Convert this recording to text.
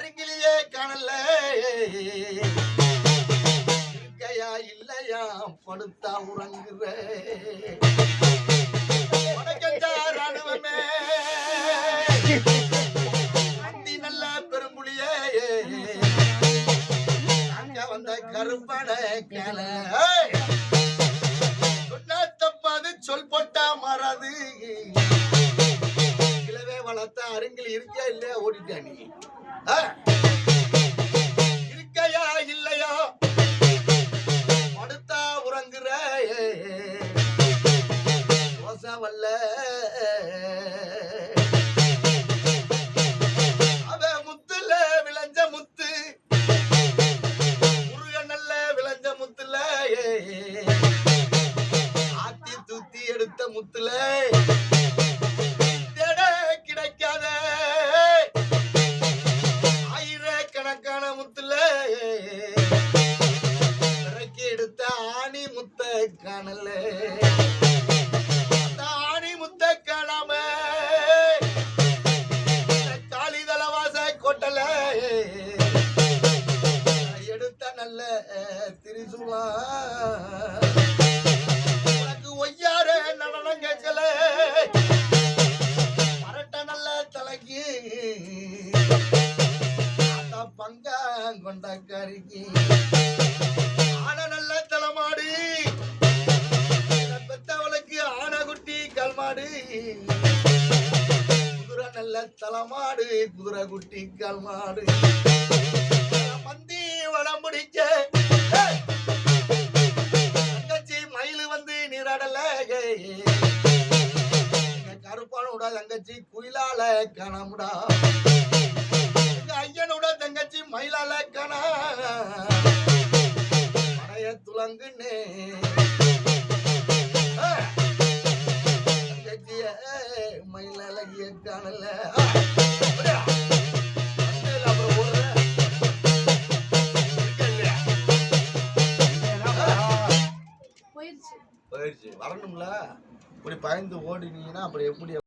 அருகிலேயே காணல. இருக்கையா இல்லையா? படுத்தா உறங்குற. ராணுவமே. அந்தி நல்ல பெரும்புலியே. அங்க வந்த கருப்பட கேள. சொன்னா தப்பாது சொல் போட்டா மாறாது. கிழவே அருங்கில் இருக்கியா இல்லையா? ஓடிட்டா நீ? இருக்கையா இல்லையா? படுத்தா உறங்குற. வல்ல. முத்துல பிறக்கி எடுத்த ஆணி முத்த காணல. ஆணி முத்த காணாம காளி தலவாச கொட்டல. எடுத்த நல்ல திரிசுவா அந்த கொண்ட கறிக்கு ஆன நல்ல தலைமாடு. பெத்தவளுக்கு ஆனகுட்டி கல்மாடு. குதிரை நல்ல தலைமாடு குதிரை குட்டி கல்மாடு. மந்தி வடம் பிடிக்க தங்கச்சி மயிலு வந்து நீராடல எங்க கருப்பானோட தங்கச்சி குயிலால கணமுடா மயிலால காணா மனைய துலங்குன்னு தங்கச்சிய மயிலழகிய காணல போயிடுச்சு வரணும்ல. இப்படி பயந்து ஓடினீங்கன்னா அப்புறம் எப்படி